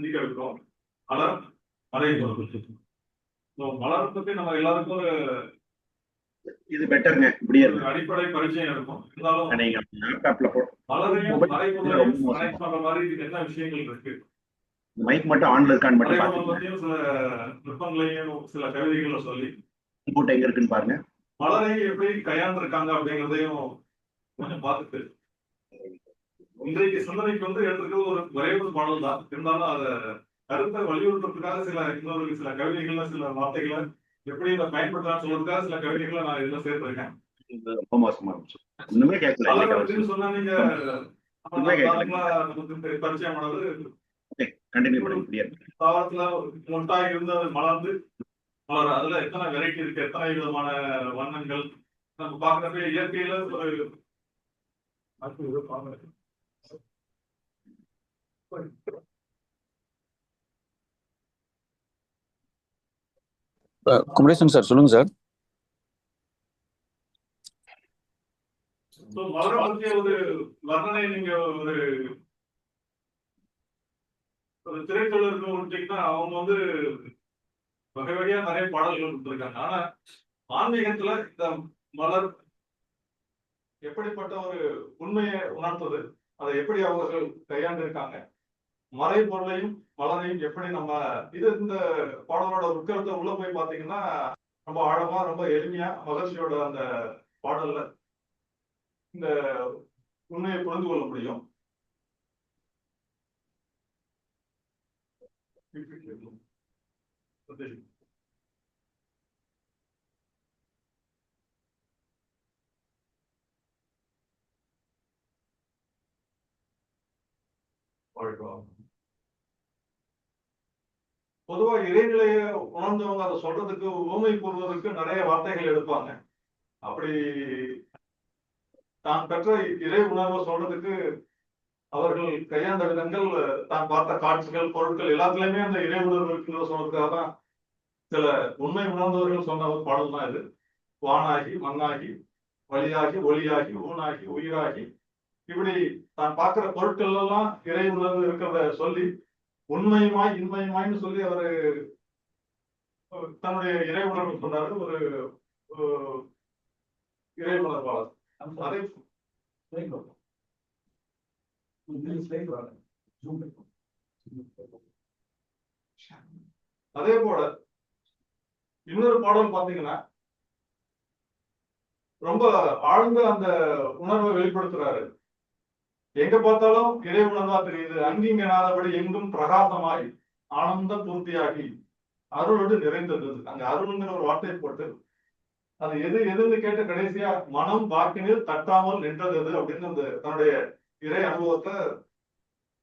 சிந்திக்க வைக்கும் மலர் மலை ஸோ மலர் பத்தி நம்ம எல்லாருக்கும் இது பெட்டருங்க இப்படியே அடிப்படை பரிச்சயம் இருக்கும். இருந்தாலும் நீங்க மலரையும். கனெக்ட் பண்ற மாதிரி என்ன விஷயங்கள் இருக்கு? மைக் மட்டும் ஆன்ல இருக்கான்னு மட்டும் சில நுட்பங்களையும் சில கவிதைகளை சொல்லி. இன்புட் எங்க இருக்குன்னு பாருங்க. மலரை எப்படி கையாண்டிருக்காங்க அப்படிங்கிறதையும் கொஞ்சம் பார்த்துட்டு இன்றைக்கு சிந்தனைக்கு வந்து எடுத்துக்கிறது ஒரு ஒரு பாடல் தான். இருந்தாலும் அதை கருத்தை வலியுறுத்துறதுக்காக சில இன்னொரு சில கவிதைகள்ல சில வார்த்தைகளை எப்படி இதை பயன்படுத்தலாம் சொல்றதுக்காக சில கவிதைகளை நான் இதுல சேர்த்திருக்கேன். ரொம்ப மோசமா இருந்துச்சு. ஒண்ணுமே கேட்கல. மலர் இன்னைக்கு அப்படின்னு அவரு. சொன்னா நீங்க பரிச்சயமானது கண்டினியூ பண்ணி. தாவரத்துல மொட்டாய் இருந்து அது மலர்ந்து மலர். அதுல எத்தனை வெரைட்டி இருக்கு? எத்தனை விதமான வண்ணங்கள்? நம்ம பாக்குறப்ப இயற்கையில ஒரு அது ஒரு பாக்குறது. அஹ் குமரேசன் சார் சொல்லுங்க சார். வர்ணனை நீங்க ஒரு ஒரு திரைத்தொழிலுக்கு அவங்க வந்து வகை வகையா நிறைய பாடல்கள் கொடுத்துருக்காங்க. ஆனா ஆன்மீகத்துல இந்த மலர் எப்படிப்பட்ட ஒரு உண்மையை உணர்த்தது அதை எப்படி அவர்கள் கையாண்டிருக்காங்க? மறை பொருளையும் மலரையும் எப்படி நம்ம இது இந்த பாடலோட உட்கருத்தை உள்ள போய் பாத்தீங்கன்னா ரொம்ப ஆழமா ரொம்ப எளிமையா மகர்ஷியோட அந்த பாடல்ல இந்த உண்மையை புரிந்து கொள்ள முடியும். பொதுவா இறைநிலையை உணர்ந்தவங்க அதை சொல்றதுக்கு உவமை கூறுவதற்கு நிறைய வார்த்தைகள் எடுப்பாங்க. அப்படி தான் பெற்ற இறை உணர்வை சொல்றதுக்கு அவர்கள் கையாண்ட விதங்கள் தான் பார்த்த காட்சிகள் பொருட்கள் எல்லாத்துலயுமே அந்த இறை உணர்வு இருக்குன்னு சொல்றதுக்காக தான் சில உண்மை உணர்ந்தவர்கள் சொன்ன ஒரு பாடல் தான் இது. வானாகி மண்ணாகி வழியாகி ஒளியாகி ஊனாகி உயிராகி. இப்படி தான் பார்க்கிற பொருட்கள் எல்லாம் இறை உணர்வு இருக்கிறத சொல்லி உண்மையுமாய் இன்மையுமாய்னு சொல்லி அவரு தன்னுடைய இறை உணர்வு சொன்னாரு. ஒரு இறை உணர்வாளர். அதே அதே போல இன்னொரு பாடல் பாத்தீங்கன்னா ரொம்ப ஆழ்ந்த அந்த உணர்வை வெளிப்படுத்துறாரு. எங்க பார்த்தாலும் இறை உணர்வா தெரியுது. அங்கிங்கனாதபடி எங்கும் பிரகாசமாய் ஆனந்த பூர்த்தியாகி அருளோடு நிறைந்தது அங்க அருள்ங்கிற ஒரு வார்த்தை போட்டு அது எது எதுன்னு கேட்ட கடைசியா மனம் வாக்கினில் தட்டாமல் நின்றது எது அப்படின்னு அந்த தன்னுடைய இறை அனுபவத்தை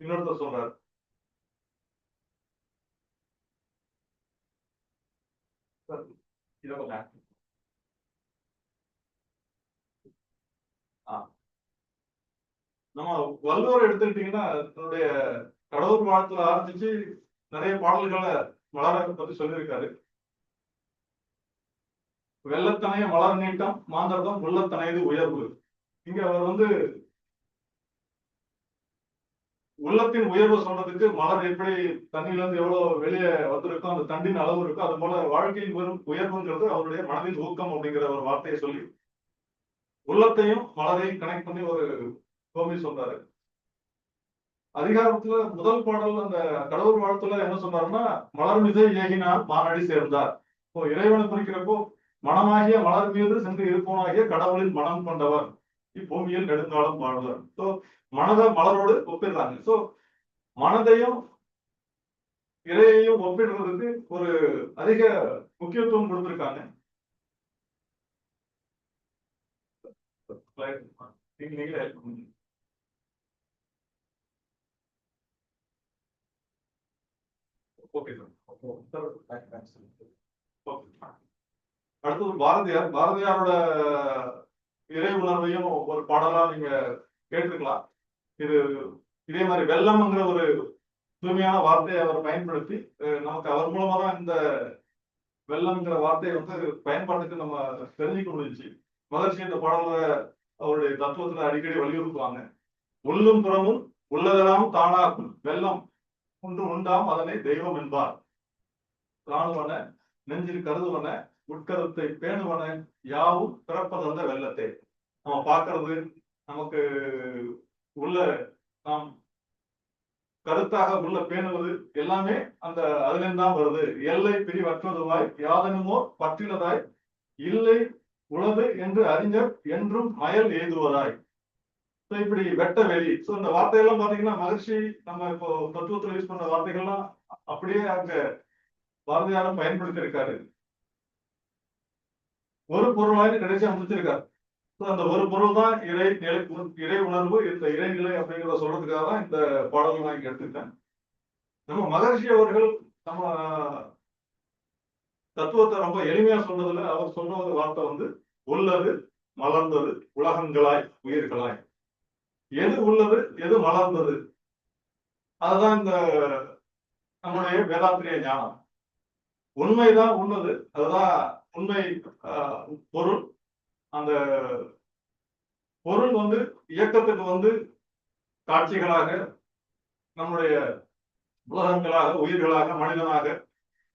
இன்னொருத்தர் சொல்றாரு. இதை ஆ. நம்ம வள்ளுவர் எடுத்துக்கிட்டீங்கன்னா தன்னுடைய கடவுள் வாழ்த்துல ஆரம்பிச்சு நிறைய பாடல்களை மலரை பத்தி சொல்லியிருக்காரு. வெள்ளத்தனைய மலர் நீட்டம் மாந்தர்தம் உள்ளத்தனையது உயர்வு. இங்க அவர் வந்து உள்ளத்தின் உயர்வு சொல்றதுக்கு மலர் எப்படி தண்ணியில இருந்து எவ்வளவு வெளியே வந்திருக்கோ அந்த தண்டின் அளவு இருக்கோ அது போல வாழ்க்கையின் வரும் உயர்வுங்கிறது அவருடைய மனதின் ஊக்கம் அப்படிங்கிற ஒரு வார்த்தையை சொல்லி உள்ளத்தையும் மலரையும் கனெக்ட் பண்ணி ஒரு கோபி சொல்றாரு அதிகாரத்துல முதல் பாடல் அந்த கடவுள் வாழ்த்துல என்ன சொன்னாருன்னா மலர் மீது ஏகினார் மாநாடி சேர்ந்தார். இப்போ இறைவனை குறிக்கிறப்போ மனமாகிய மலர் மீது சென்று இருப்பவனாகிய கடவுளின் மனம் கொண்டவர். இப்பூமியில் நெடுங்காலம் வாழ்வர் சோ மனதை மலரோடு ஒப்பிடுறாங்க. சோ மனதையும் இறையையும் ஒப்பிடுறதுக்கு ஒரு அதிக முக்கியத்துவம் கொடுத்திருக்காங்க. நீங்களே help பண்ணுங்க. ஓகே சார் ஓகே அடுத்தது பாரதியார். பாரதியாரோட இறை உணர்வையும் ஒரு பாடலா நீங்க கேட்டிருக்கலாம். இது இதே மாதிரி வெள்ளம்ங்கிற ஒரு தூய்மையான வார்த்தையை அவர் பயன்படுத்தி நமக்கு அவர் மூலமா தான் இந்த வெள்ளம்ங்கிற வார்த்தையை வந்து பயன்பாட்டுக்கு நம்ம தெரிஞ்சுக்க முடிஞ்சுச்சு. மகர்ஷி இந்த பாடல அவருடைய தத்துவத்துல அடிக்கடி வலியுறுத்துவாங்க. உள்ளும் புறமும் உள்ளதெல்லாம் தானாகும். வெள்ளம் ஒன்று உண்டாம் அதனை தெய்வம் என்பார். காணுவன நெஞ்சில் கருதுவன உட்கருத்தை பேணுவன யாவும் பிறப்பதந்த வெள்ளத்தை. நம்ம பார்க்கறது நமக்கு உள்ள நாம் கருத்தாக உள்ள பேணுவது எல்லாமே அந்த அதிலிருந்தான் வருது. எல்லை பிரிவற்றதுவாய் யாதனுமோ பற்றினதாய் இல்லை உளது என்று அறிஞர் என்றும் மயல் எய்துவதாய் ஸோ இப்படி வெட்ட வெளி சோ இந்த வார்த்தையெல்லாம் பாத்தீங்கன்னா மகிழ்ச்சி நம்ம இப்போ தத்துவத்துல யூஸ் பண்ண வார்த்தைகள்லாம் அப்படியே அங்க பாரதியாரும் பயன்படுத்தி இருக்காரு ஒரு பொருளாய் கடைசியா முடிச்சிருக்காரு. ஸோ அந்த ஒரு பொருள் தான் இறை நிலை இறை உணர்வு இந்த இறைநிலை அப்படிங்கிறத சொல்றதுக்காக தான் இந்த பாடல் நான் இங்க எடுத்துக்கிட்டேன். நம்ம மகர்ஷி அவர்கள் நம்ம தத்துவத்தை ரொம்ப எளிமையா சொன்னதுல அவர் சொன்ன ஒரு வார்த்தை வந்து உள்ளது மலர்ந்தது உலகங்களாய் உயிர்களாய். எது உள்ளது எது வளர்ந்தது அதுதான் இந்த நம்முடைய வேதாத்திரிய ஞானம். உண்மைதான் உள்ளது அதுதான் உண்மை பொருள். அந்த பொருள் வந்து இயக்கத்துக்கு வந்து காட்சிகளாக நம்முடைய உலகங்களாக உயிர்களாக மனிதனாக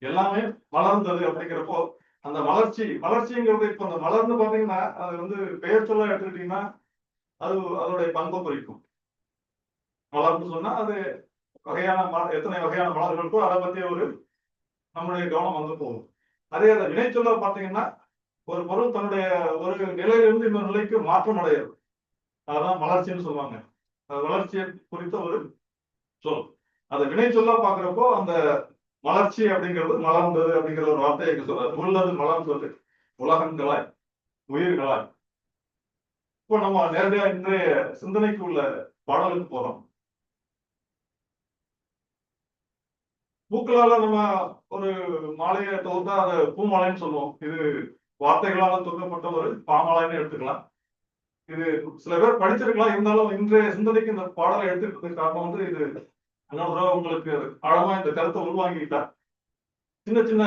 எல்லாமே வளர்ந்தது அப்படிங்கிறப்போ அந்த வளர்ச்சி வளர்ச்சிங்கிறது இப்ப அந்த வளர்ந்து பாத்தீங்கன்னா அது வந்து பெயர் சொல்ல எடுத்துக்கிட்டீங்கன்னா அது அதோடைய பங்கை குறிக்கும். மலர்னு சொன்னா அது வகையான மலர் எத்தனை வகையான மலர்கள் இருக்கோ அதை பத்தி ஒரு நம்மளுடைய கவனம் வந்து போகும். அதே அதை வினைச்சொல்ல பாத்தீங்கன்னா ஒரு பொருள் தன்னுடைய ஒரு நிலையிலிருந்து இன்னொரு நிலைக்கு மாற்றம் அடையாது அதான் மலர்ச்சின்னு சொல்லுவாங்க. அது வளர்ச்சியை குறித்த ஒரு சொல். அதை வினை சொல்லா பாக்குறப்போ அந்த வளர்ச்சி அப்படிங்கிறது மலர்ந்தது அப்படிங்கிற ஒரு வார்த்தையை இங்க சொல்றாரு உள்ளது மலர்ந்தது உலகங்களாய் உயிர்களாய் இப்போ நம்ம நேரடியா இன்றைய சிந்தனைக்கு உள்ள பாடலுக்கு போறோம். பூக்களால நம்ம ஒரு மாலையை தொகுத்தா அது பூமாலைன்னு சொல்லுவோம். இது வார்த்தைகளால தொகுக்கப்பட்ட ஒரு பாமாலைன்னு எடுத்துக்கலாம். இது சில பேர் படிச்சிருக்கலாம். இருந்தாலும் இன்றைய சிந்தனைக்கு இந்த பாடலை எடுத்துக்கிறதுக்கு காரணம் வந்து இது. இன்னொரு உங்களுக்கு ஆழமா இந்த கருத்தை உள்வாங்கிட்டா சின்ன சின்ன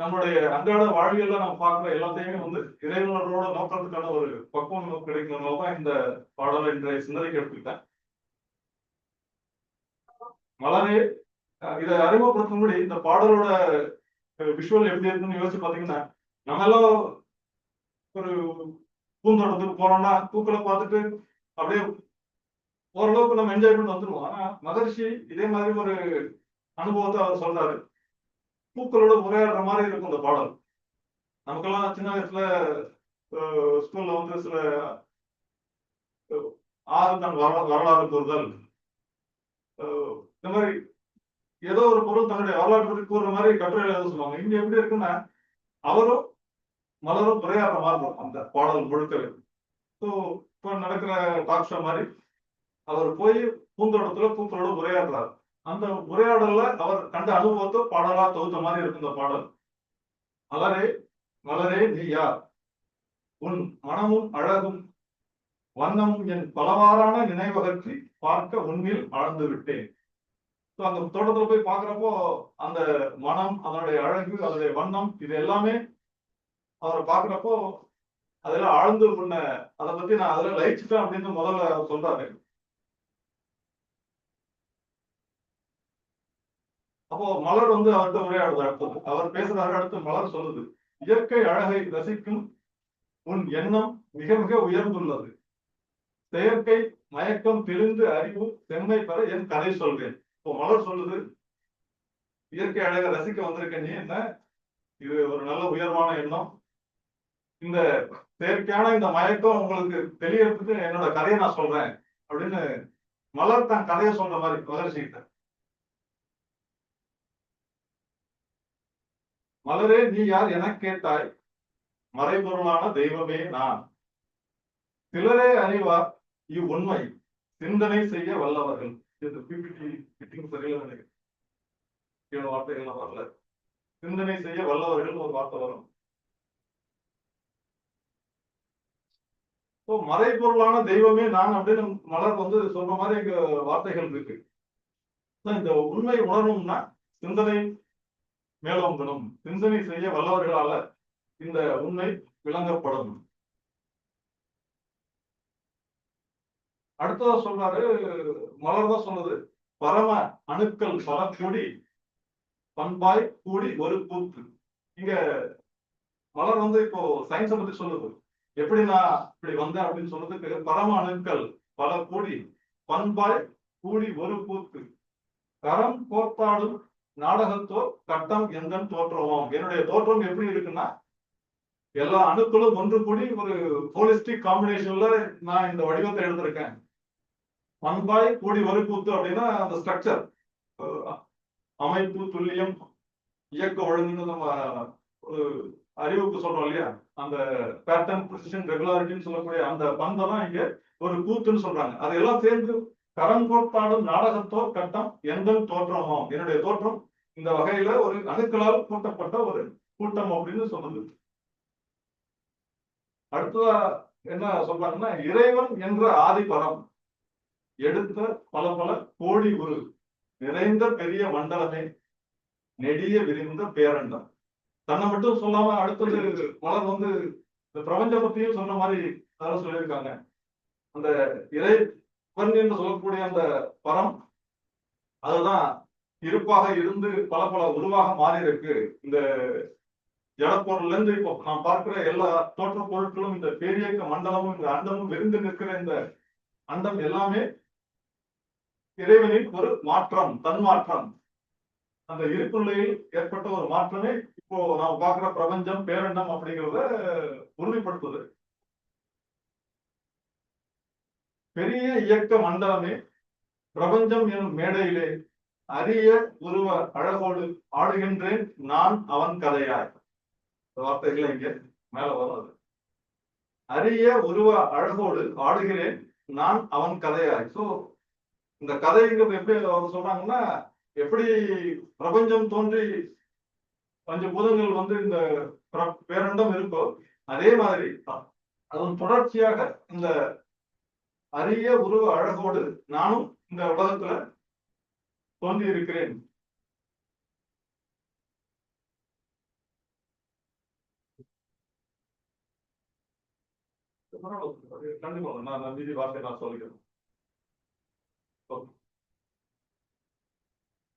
நம்மளுடைய அன்றாட வாழ்வியல்ல நம்ம பார்க்குற எல்லாத்தையுமே வந்து இறைவனோட நோக்கத்துக்கான ஒரு பக்குவம் நமக்கு கிடைக்கிறதுனால தான் இந்த பாடலை இன்றைய சிந்தனைக்கு எடுத்துக்கிட்டேன். மலரே இதை அறிமுகப்படுத்தும் முன்னாடி இந்த பாடலோட விஷுவல் எப்படி இருக்குன்னு யோசிச்சு பாத்தீங்கன்னா நம்ம எல்லாம் ஒரு பூந்தோட்டத்துக்கு போறோம்னா பூக்களை பார்த்துட்டு அப்படியே ஓரளவுக்கு நம்ம என்ஜாய் பண்ணி வந்துருவோம். ஆனா மகர்ஷி இதே மாதிரி ஒரு அனுபவத்தை அவர் சொல்றாரு. பூக்களோட உரையாடுற மாதிரி இருக்கும் இந்த பாடல். நமக்கெல்லாம் சின்ன வயசுல ஸ்கூல்ல வந்து சில அஹ், ஆறு வர வரலாறு கூறுதல். இந்த மாதிரி ஏதோ ஒரு பொருள் தன்னுடைய வரலாற்று பற்றி கூறுற மாதிரி கட்டுரையில எழுத சொல்லுவாங்க. இங்க எப்படி இருக்குன்னா அவரும் மலரும் உரையாடுற மாதிரி இருக்கும் அந்த பாடல் முழுக்கவே. ஸோ இப்போ நடக்கிற டாக் ஷோ மாதிரி அவர் போய் பூந்தோட்டத்துல பூக்களோட உரையாடுறாரு அந்த உரையாடல்ல அவர் கண்ட அனுபவத்தை பாடலா தொகுத்த மாதிரி இருக்கும் இந்த பாடல். மலரே மலரே நீ யார்? உன் மனமும் அழகும் வண்ணமும் என் பலவாறான நினைவகற்றி பார்க்க உண்மையில் அளந்து விட்டேன். ஸோ அந்த தோட்டத்துல போய் பாக்குறப்போ அந்த மனம் அதனுடைய அழகு அதனுடைய வண்ணம் இது எல்லாமே அவரை பாக்குறப்போ அதெல்லாம் ஆழ்ந்து முன்ன அதை பத்தி நான் அதெல்லாம் லயிச்சுட்டேன் அப்படின்னு முதல்ல அவர் சொல்றாரு. அப்போ மலர் வந்து அவர்கிட்ட உரையாடுது அடுத்தது அவர் பேசுறாரு அடுத்து மலர் சொல்லுது. இயற்கை அழகை ரசிக்கும் உன் எண்ணம் மிக மிக உயர்ந்துள்ளது. செயற்கை மயக்கம் தெரிந்து அறிவு செம்மை பெற என் கதை சொல்வேன். இப்போ மலர் சொல்லுது இயற்கை அழகை ரசிக்க வந்திருக்க நீ என்ன? இது ஒரு நல்ல உயர்வான எண்ணம். இந்த செயற்கையான இந்த மயக்கம் உங்களுக்கு தெரியறதுக்கு என்னோட கதையை நான் சொல்றேன் அப்படின்னு மலர் தன் கதையை சொல்ற மாதிரி மகர்ஷிக்கிட்ட மலரே நீ யார் என கேட்டாய்? மறைபொருளான தெய்வமே நான். சிலரே அறிவார் இவ்வுண்மை சிந்தனை செய்ய வல்லவர்கள். இந்த பிபிடி மீட்டிங் சரியில்லை நினைக்கிறேன் வார்த்தைகள் வரல. சிந்தனை செய்ய வல்லவர்கள் ஒரு வார்த்தை வரும். இப்போ மறைபொருளான தெய்வமே நான் அப்படின்னு மலர் வந்து சொல்ற மாதிரி வார்த்தைகள் இருக்கு. இந்த உண்மை உணரணும்னா சிந்தனை மேலோங்கணும். சிந்தனை செய்ய வல்லவர்களால இந்த உண்மை விளங்கப்படும். அடுத்ததா சொல்றாரு மலர் தான் சொன்னது பரம அணுக்கள் பல கூடி பண்பாய் கூடி ஒரு கூத்து இங்க மலர் வந்து இப்போ சயின்ஸை பத்தி சொல்லுது. எப்படி நான் இப்படி வந்தேன் அப்படின்னு சொன்னதுக்கு பரம அணுக்கள் பல கூடி பண்பாய் கூடி ஒரு கூத்து கரம் கோர்த்தாடும் நாடகத்தோர் கட்டம் எங்கன் தோற்றமாம் என்னுடைய தோற்றம் எப்படி இருக்குன்னா எல்லா அணுக்களும் ஒன்று கூடி ஒரு போலிஸ்டிக் காம்பினேஷன்ல நான் இந்த வடிவத்தை எடுத்திருக்கேன். பண்பாய் கூடி ஒரு கூத்து அப்படின்னா அந்த ஸ்ட்ரக்சர் அமைப்பு துல்லியம் இயக்க ஒழுங்குன்னு நம்ம ஒரு அறிவுக்கு சொல்றோம் இல்லையா? அந்த பேட்டர்ன் பொசிஷன் ரெகுலாரிட்டின்னு சொல்லக்கூடிய அந்த பந்தம் தான் இங்க ஒரு கூத்துன்னு சொல்றாங்க. அதெல்லாம் சேர்ந்து கரங்கோட்பாடும் நாடகத்தோர் கட்டம் எந்த தோற்றமோ என்னுடைய தோற்றம் இந்த வகையில ஒரு அணுக்களால் கூட்டப்பட்ட ஒரு கூட்டம் அப்படின்னு சொல்லுது அடுத்ததா என்ன சொல்றாங்கன்னா இறைவன் என்ற ஆதிபரம் எடுத்த பல பல கோடி உரு நிறைந்த பெரிய மண்டலமே நெடிய விரிந்த பேரண்டம். தன்னை மட்டும் சொல்லாம அடுத்தது மலர் வந்து இந்த பிரபஞ்ச பத்தியும் சொன்ன மாதிரி அதெல்லாம் சொல்லியிருக்காங்க. அந்த இறைவன் என்று சொல்லக்கூடிய அந்த பரம் அதுதான் இருப்பாக இருந்து பல பல உருவாக மாறி இருக்கு இந்த ஜடப்பொருள்ல இருந்து இப்போ நான் பார்க்கிற எல்லா தோற்ற பொருட்களும் இந்த பேரியக்க மண்டலமும் இந்த அண்டமும் விருந்து நிற்கிற இந்த அண்டம் எல்லாமே இறைவனின் ஒரு மாற்றம் தன்மாற்றம். அந்த இருப்புநிலையில் ஏற்பட்ட ஒரு மாற்றமே இப்போ நாம் பார்க்கிற பிரபஞ்சம் பேரண்டம் அப்படிங்கிறத உறுதிப்படுத்துது. பெரிய இயக்க மண்டலமே பிரபஞ்சம் எனும் மேடையிலே அரிய உருவ அழகோடு ஆடுகின்றேன் நான் அவன் கதையாய். வார்த்தைகளை இங்க மேல வரும் அது அரிய உருவ அழகோடு ஆடுகிறேன் நான் அவன் கதையாய். சோ இந்த கதைங்கிறது எப்படி அவர் சொல்றாங்கன்னா எப்படி பிரபஞ்சம் தோன்றி பஞ்சபூதங்கள் வந்து இந்த பேரண்டம் இருக்கோ அதே மாதிரி அதன் தொடர்ச்சியாக இந்த அரிய உருவ அழகோடு நானும் இந்த உலகத்துல தோன்றி இருக்கிறேன் கண்டிப்பா நான் நான் மீதி வார்த்தை நான் சொல்லிக்கிறேன்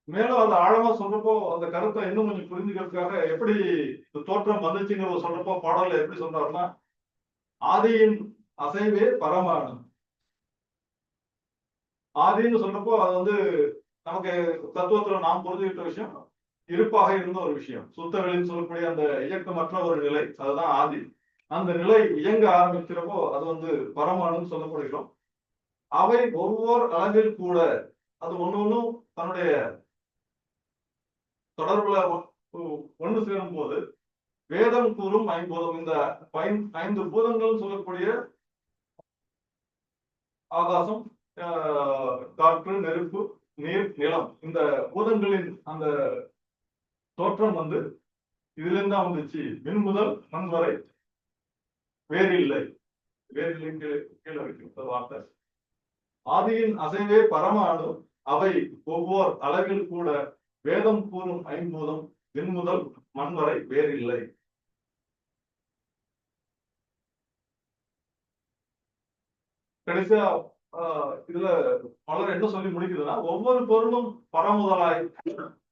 மேலும் அந்த ஆழமா சொல்றப்போ அந்த கருத்தை இன்னும் கொஞ்சம் புரிஞ்சுக்கிறதுக்காக எப்படி இந்த தோற்றம் வந்துச்சுங்கிறத சொல்றப்போ பாடல்ல எப்படி சொல்றாருன்னா ஆதியின் அசைவே பரமானம் ஆதின்னு சொல்றப்போ அது வந்து நமக்கு தத்துவத்துல நாம் புரிஞ்சுக்கிட்ட விஷயம் இருப்பாக இருந்த ஒரு விஷயம். சுத்தவெளின்னு சொல்லக்கூடிய அந்த இயக்கமற்ற ஒரு நிலை அதுதான் ஆதி. அந்த நிலை இயங்க ஆரம்பிக்கிறப்போ அது வந்து பரமானுன்னு சொல்லப்படுகிறோம். அவை ஒவ்வொரு அளவில் கூட அது ஒண்ணு ஒண்ணும் தன்னுடைய தொடர்புல ஒ- ஒ- சேரும் போது வேதம் கூறும் ஐம்பூதம் இந்த பைன்- ஐந்து பூதங்கள் சொல்லக்கூடிய ஆகாசம் காற்று நெருப்பு நீர் நிலம் இந்த பூதங்களின் அந்த தோற்றம் வந்து இதுல இருந்து வந்துச்சு. மின் முதல் மண் வரை. வேறு இல்லை. வேறு இல்லை கீழே வைக்கும் வார்த்தை. ஆதியின் அசைவே பரமானு அவை ஒவ்வொரு அளவில் கூட வேதம் கூறும் ஐம்பூதம் மின் முதல் மண் வரை வேறில்லை கடைசியா இதுல பலர் என்ன சொல்லி முடிக்குதுன்னா ஒவ்வொரு பொருளும் பரமுதலாய்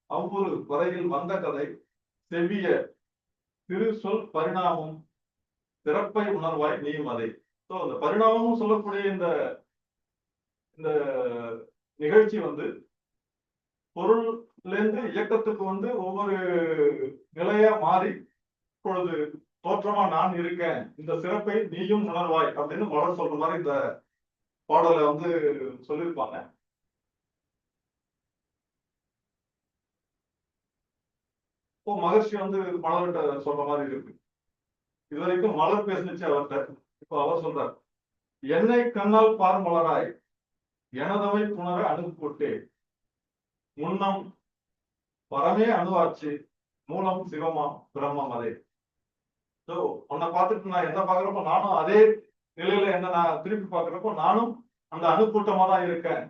அவ்வொரு வரையில் வந்த கதை செவிய திரு சொல் பரிணாமம் சிறப்பை உணர்வாய் நீயும் அதை. ஸோ அந்த பரிணாமமும் சொல்லக்கூடிய இந்த இந்த நிகழ்ச்சி வந்து பொருள்ல இருந்து இயக்கத்துக்கு வந்து ஒவ்வொரு நிலையா மாறி இப்பொழுது தோற்றமா நான் இருக்கேன். இந்த சிறப்பை நீயும் உணர்வாய் அப்படின்னு மலர் சொல்ற மாதிரி இந்த பாடலை வந்து சொல்லியிருப்பாங்க இப்போ மகர்ஷி வந்து மலர்கிட்ட சொல்ற மாதிரி இருக்கு. இது வரைக்கும் மலர் பேசுனுச்சு அவர்கிட்ட. இப்போ அவர் சொல்றார் என்னை கண்ணால் பார் மலராய் எனதவை புணர அணுப்போட்டே முன்னம் வரமே அணுவாச்சு மூலம் சிவமா பிரம்மம் அதே ஸோ உன்னை பார்த்துட்டு நான் என்ன பார்க்குறப்போ நானும் அதே நிலையில என்ன நான் திருப்பி பாக்குறப்போ நானும் அந்த அணுக்கூட்டமா தான் இருக்கேன்.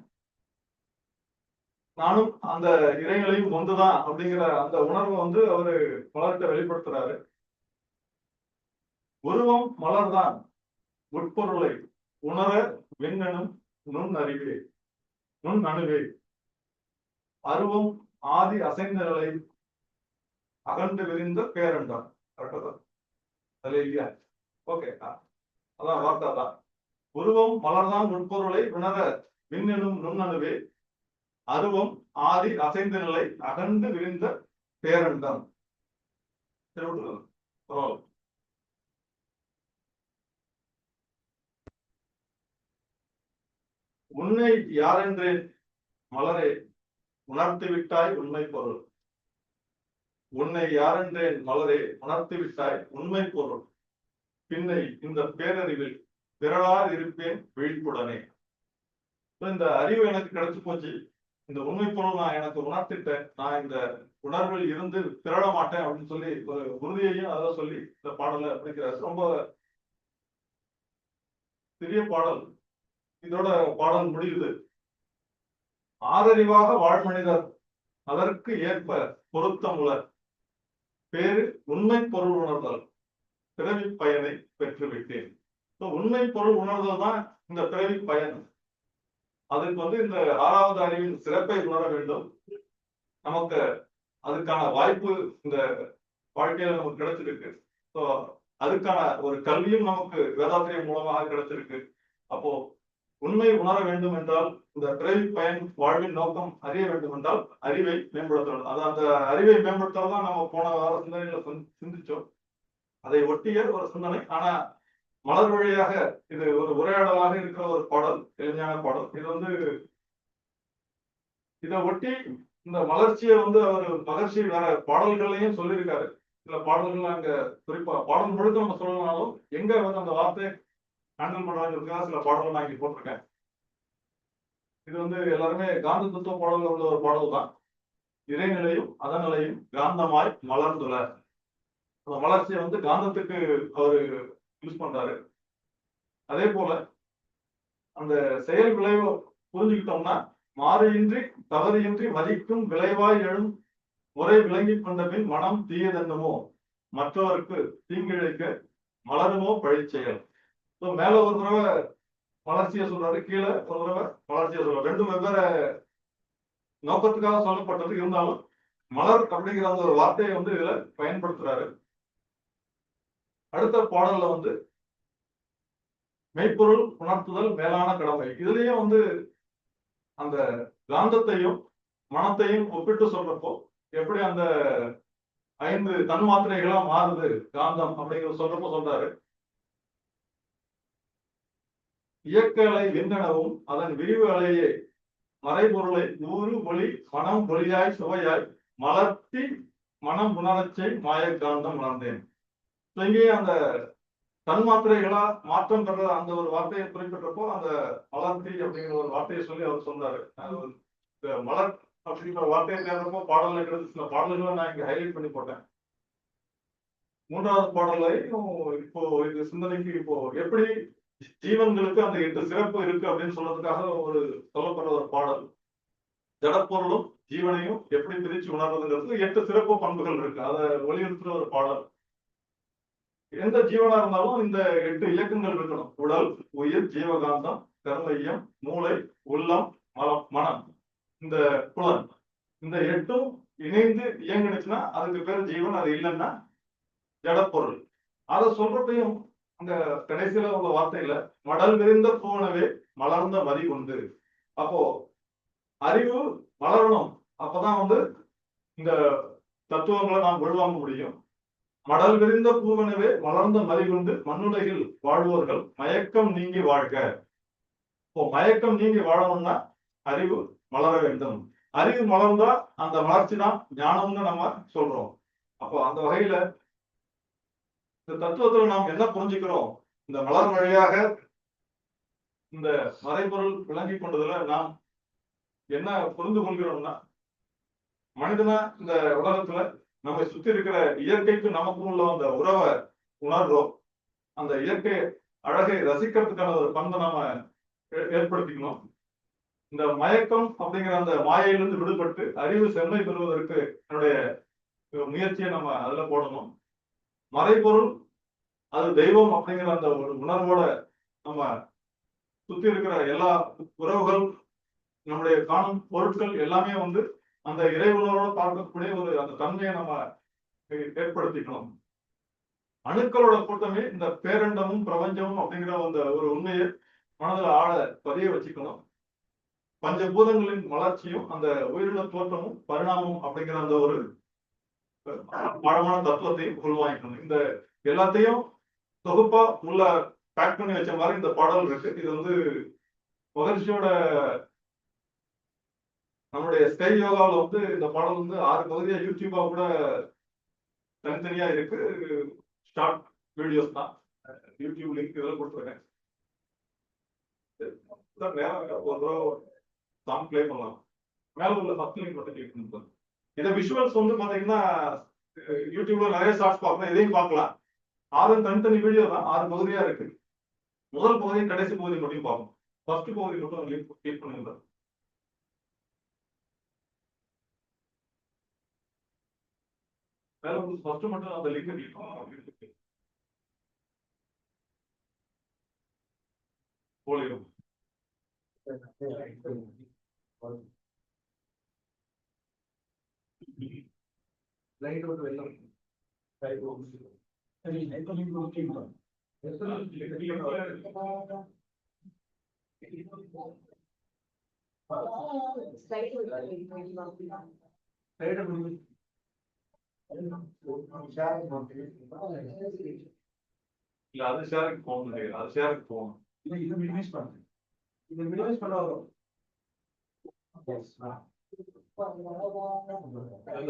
நானும் அந்த இறைநிலையும் ஒன்றுதான் அப்படிங்கிற அந்த உணர்வை வந்து அவரு மலர்கிட்ட வெளிப்படுத்துறாரு. உருவம் மலர்தான். உட்பொருளை உணர விண்ணனும் நுண் அறிவே நுண் அணுவே அருவம் ஆதி அசைந்த நிலை அகண்டு விரிந்த பேரண்டம். கரெக்டா அதுல இல்லையா? ஓகே. அதான் வார்த்தை தான் உருவம் மலர்தான் நுண்பொருளை உணர விண்ணெனும் நுண்ணணுவே. அருவம் ஆதி அசைந்த நிலை அகண்டு விரிந்த பேரண்டம். பரவாயில்ல உன்னை யாரென்றேன் மலரே உணர்த்து விட்டாய் உண்மை பொருள். உன்னை யாரென்றேன் மலரே உணர்த்து விட்டாய் உண்மை பொருள். பின்னை இந்த பேரறிவில் திரளார் இருப்பேன் விழிப்புடனே. இந்த அறிவு எனக்கு கிடைச்சு போச்சு. இந்த உண்மை பொருள் நான் எனக்கு உணர்த்திட்டேன். நான் இந்த உணர்வில் இருந்து திரள மாட்டேன் அப்படின்னு சொல்லி ஒரு உறுதியையும் அதான் சொல்லி இந்த பாடலை படிக்கிறார். ரொம்ப சிறிய பாடல். இதோட பாடல் முடியுது. ஆதரிவாக வாழ்மனிதர் அதற்கு ஏற்ப பொருத்தமுளர் பேரு உண்மை பொருள் உணர்தல். பிறவி பயனை பெற்றுவிட்டேன். உண்மை பொருள் உணர்தல் தான் இந்த பிறவி பயன். அதுக்கு வந்து இந்த ஆறாவது அறிவின் சிறப்பை உணர வேண்டும். நமக்கு அதுக்கான வாய்ப்பு இந்த வாழ்க்கையில நமக்கு கிடைச்சிருக்கு. ஸோ அதுக்கான ஒரு கல்வியும் நமக்கு வேதாத்திரியம் மூலமாக கிடைச்சிருக்கு. அப்போ உண்மை உணர வேண்டும் என்றால் இந்த பிறவி பயன் வாழ்வின் நோக்கம் அறிய வேண்டும் என்றால் அறிவை மேம்படுத்த வேண்டும் அது அந்த அறிவை மேம்படுத்ததான் நம்ம போன வார சிந்தனைகளை சிந்திச்சோம். அதை ஒட்டிய ஒரு சிந்தனை? ஆனா மலர் வழியாக இது ஒரு உரையாடலாக இருக்கிற ஒரு பாடல் எளிமையான பாடல். இது வந்து இதை ஒட்டி இந்த மலர்ச்சியை வந்து அவர் மகர்ஷி வேற பாடல்களையும் சொல்லியிருக்காரு. சில பாடல்கள் அங்க குறிப்பா பாடல் முழுக்க நம்ம சொல்லணும்னாலும் எங்க வந்து அந்த வார்த்தை ஹேண்டில் பண்றாங்கிறதுக்காக சில பாடல்கள் நான் இங்க போட்டிருக்கேன். இது வந்து எல்லாருமே காந்த தத்துவ பாடல்கள் உள்ள ஒரு பாடல் தான் இறைநிலையும் அதநிலையும் காந்தமாய் மலர்ந்துள்ள அந்த வளர்ச்சியை வந்து காந்தத்துக்கு அவரு யூஸ் பண்றாரு. அதே போல அந்த செயல் விளைவு புரிஞ்சுக்கிட்டோம்னா மாறியின்றி தவறியின்றி மதிக்கும் விளைவாய் எழும் முறை விளங்கி கொண்ட பின் மனம் தீயதென்னமோ மற்றவருக்கு தீங்கிழைக்க மலருமோ பழிச்செயல். இப்போ மேல ஒரு தடவை வளர்ச்சியை சொல்றாரு கீழே ஒரு தடவை வளர்ச்சியை சொல்றாரு. ரெண்டும் வெவ்வேறு நோக்கத்துக்காக சொல்லப்பட்டது இருந்தாலும் மலர் அப்படிங்கிற அந்த ஒரு வார்த்தையை வந்து இதுல பயன்படுத்துறாரு. அடுத்த பாடல்ல வந்து மெய்ப்பொருள் உணர்த்துதல் மேலான கடமை. இதுலயும் வந்து அந்த காந்தத்தையும் மனத்தையும் ஒப்பிட்டு சொல்றப்போ எப்படி அந்த ஐந்து தன்மாத்திரைகளா மாறுது காந்தம் அப்படிங்கிற சொல்றப்போ சொல்றாரு. இயக்கலை விந்தனவும் அதன் விரிவு அலையே மறைபொருளை ஊறு ஒளி மனம் ஒளியாய் சுவையாய் மலர்த்தி மனம் உணரச்சை மாயக்காந்தம் உணர்ந்தேன். இங்கேயே அந்த அந்த தன்மாத்திரைகளா மாற்றம் பெற அந்த ஒரு வார்த்தையை குறிப்பிட்டப்போ அந்த மலர்த்தி அப்படிங்கிற ஒரு வார்த்தையை சொல்லி அவர் சொன்னாரு. அது மலர் அப்படிங்கிற வார்த்தையை தேர்ந்தப்போ பாடல்ல கிடைச்ச சில பாடல்களை நான் இங்க ஹைலைட் பண்ணி போட்டேன். மூன்றாவது பாடலையும் இப்போ இது சிந்தனைக்கு இப்போ எப்படி ஜீவன்களுக்கு அந்த எட்டு சிறப்பு இருக்கு அப்படின்னு சொல்றதுக்காக ஒரு சொல்லப்படுற ஒரு பாடல். ஜடப்பொருளும் ஜீவனையும் எப்படி பிரிச்சு உணர்றதுங்கிறது எட்டு சிறப்பு பண்புகள் இருக்கு. அதை வலியுறுத்துற ஒரு பாடல். எந்த ஜீவனா இருந்தாலும் இந்த எட்டு இயக்கங்கள் இருக்கணும். உடல் உயிர் ஜீவகாந்தம் கர்மையம் மூளை உள்ளம் மலம் மனம். இந்த புலன். இந்த எட்டும் இணைந்து இயங்கினுச்சுன்னா அதுக்கு பேர் ஜீவன் அது இல்லைன்னா ஜடப்பொருள். அதை சொல்றப்பையும் அந்த கடைசியில உள்ள வார்த்தையில மடல் விரிந்த போனவே மலர்ந்த மதி உண்டு. அப்போ அறிவு வளரணும். அப்பதான் வந்து இந்த தத்துவங்களை நாம் உள்வாங்க முடியும். மடல் விரிந்த பூவனவே மலர்ந்த மதி மண்ணுலகில் வாழ்வோர்கள் மயக்கம் நீங்கி வாழ்க. இப்போ மயக்கம் நீங்கி வாழணும்னா அறிவு மலர வேண்டும். அறிவு மலர்ந்தா அந்த வளர்ச்சி தான் ஞானம்னு நம்ம சொல்றோம். அப்போ அந்த வகையில இந்த தத்துவத்துல நாம் என்ன புரிஞ்சுக்கிறோம்? இந்த மலர் வழியாக இந்த மறைபொருள் விளங்கி கொண்டதுல நாம் என்ன புரிந்து கொள்கிறோம்னா மனிதனா இந்த உலகத்துல நம்மை சுத்தி இருக்கிற இயற்கைக்கு நமக்கும் உள்ள அந்த உறவை உணர்றோம். அந்த இயற்கை அழகை ரசிக்கிறதுக்கான ஒரு பண்பை நாம ஏ- ஏற்படுத்திக்கணும். இந்த மயக்கம் அப்படிங்கிற அந்த மாயையிலிருந்து விடுபட்டு அறிவு செம்மை பெறுவதற்கு என்னுடைய முயற்சியை நம்ம அதுல போடணும். மறைபொருள் அது தெய்வம் அப்படிங்கிற அந்த ஒரு உணர்வோட நம்ம சுத்தி இருக்கிற எல்லா உறவுகள் நம்முடைய காணும் பொருட்கள் எல்லாமே வந்து அந்த இறை உணர்வோட பார்க்கக்கூடிய ஒரு அந்த தன்மையை நம்ம ஏற்படுத்திக்கணும். அணுக்களோட கூட்டமே இந்த பேரண்டமும் பிரபஞ்சமும் அப்படிங்கிற அந்த ஒரு உண்மையை மனதில் ஆழ பதிய வச்சுக்கணும். பஞ்சபூதங்களின் வளர்ச்சியும் அந்த உயிரின தோற்றமும் பரிணாமம் அப்படிங்கிற அந்த ஒரு ஆழமான தத்துவத்தையும் உள்வாங்கிக்கணும். இந்த எல்லாத்தையும் தொகுப்பா உள்ள பேக் பண்ணி வச்ச மாதிரி இந்த பாடல் இருக்கு. இது வந்து மகர்ஷியோட நம்மளுடைய ஸ்கை யோகாவில் வந்து இந்த பாடல் வந்து ஆறு பகுதியாக யூடியூபா கூட தனித்தனியா இருக்கு. ஷார்ட் வீடியோஸ் தான். யூடியூப் லிங்க் இதெல்லாம் கொடுத்துருக்கேன். நேரம் ஒரு சாங் ப்ளே பண்ணலாம். மேல உள்ள ஃபர்ஸ்ட் லிங்க் மட்டும் கிளிக் பண்ணுங்க. இதை விஷுவல்ஸ் வந்து பாத்தீங்கன்னா யூடியூப்ல நிறைய ஷார்ட்ஸ் பார்க்கலாம். இதையும் பார்க்கலாம். ஆறு தனித்தனி வீடியோ தான். ஆறு பகுதியா இருக்கு. முதல் பகுதியும் கடைசி பகுதி மட்டும் பார்க்கணும். ஃபர்ஸ்ட் பகுதி மட்டும் லிங்க் கிளிக் பண்ணுங்க. மேல வந்து ஃபர்ஸ்ட் மட்டும் அந்த லிங்க் கிளிக் பண்ணுங்க போலியும் லைட் விட்டு வெளில லைட் இல்ல அது ஷேருக்கு போகணும் நினைக்கிறேன் அது ஷேருக்கு போகணும் இது இது மினிமைஸ் பண்ணுங்க இது மினிமைஸ் பண்ண வரும் அந்த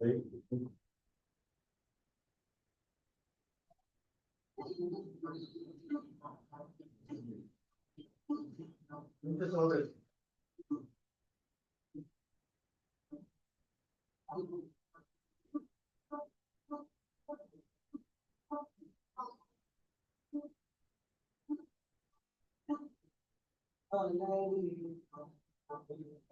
ஷேர் ஆகும் பாஸ்போர்ட் பத்தது கேட்கல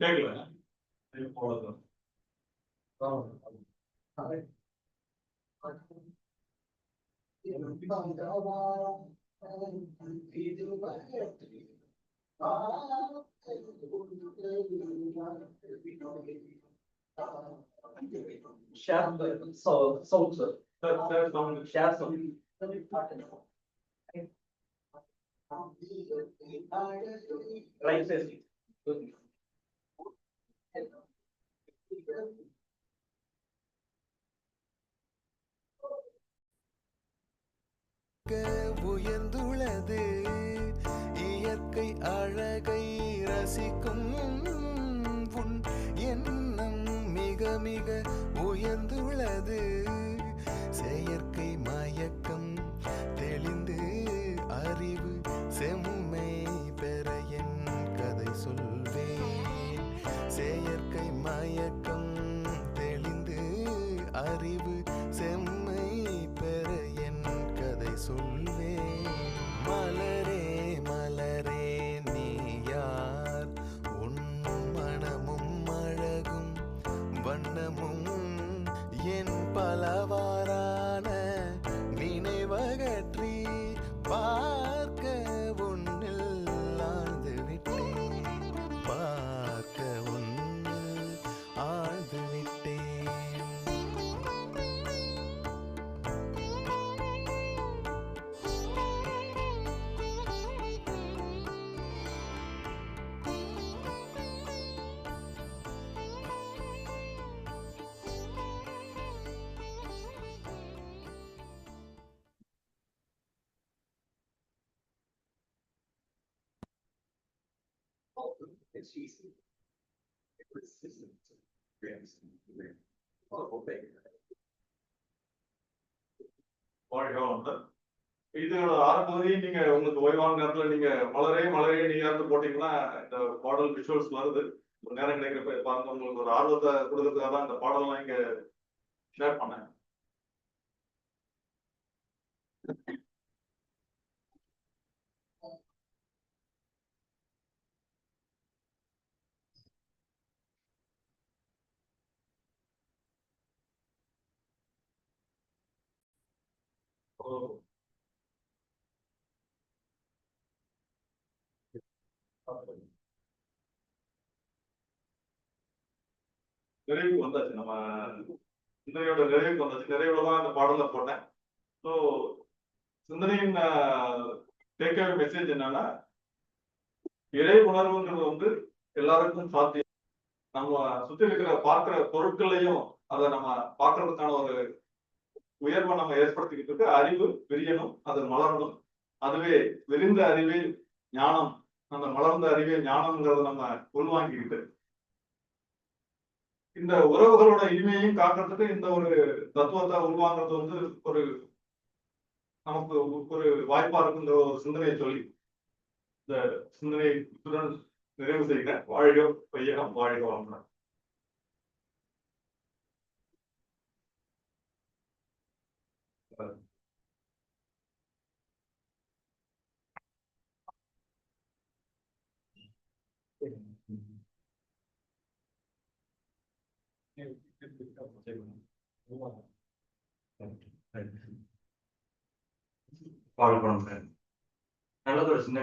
Thank you. I'm going Share the so so sir. Sir sir sound Share some. Right says. உயர்ந்துள்ளது இயற்கை அழகை Bye. வாழ்க வளமுடன். இதோட ஆரம்பத்தையும் நீங்க உங்களுக்கு ஓய்வான நேரத்துல நீங்க மலரே மலரே நீங்க இருந்து போட்டீங்கன்னா இந்த பாடல் விஷுவல்ஸ் வருது. ஒரு நேரம் கிடைக்கிறப்ப பாருங்க உங்களுக்கு ஒரு ஆர்வத்தை கொடுக்கறதுக்காக தான் இந்த எல்லாம் இங்க ஷேர் பண்ணேன். நிறைவுக்கு வந்தாச்சு. நம்ம சிந்தனையோட நிறைவுக்கு வந்தாச்சு. நிறைவுல தான் பாடல பாடலை போட்டேன். ஸோ சிந்தனையின் டேக் மெசேஜ் என்னன்னா இறை உணர்வுங்கிறது வந்து எல்லாருக்கும் சாத்தியம். நம்ம சுத்தி இருக்கிற பார்க்கிற பொருட்களையும் அதை நம்ம பார்க்கறதுக்கான ஒரு உயர்வை நம்ம ஏற்படுத்திக்கிட்டு இருக்கு. அறிவு விரியணும் அது மலரணும். அதுவே விரிந்த அறிவே ஞானம். அந்த மலர்ந்த அறிவே ஞானம்ங்கிறத நம்ம உள்வாங்கிக்கிட்டு இந்த உறவுகளோட இனிமையையும் காக்கிறதுக்கு இந்த ஒரு தத்துவத்தை உள்வாங்கிறது வந்து ஒரு நமக்கு ஒரு வாய்ப்பா இருக்குங்கிற ஒரு சிந்தனையை சொல்லி இந்த சிந்தனை நிறைவு செய்கிறேன். வாழ்க பையகம் வாழ்க வளமுடன். ஃபாலோ பண்ணுங்க நல்லது ஒரு சின்ன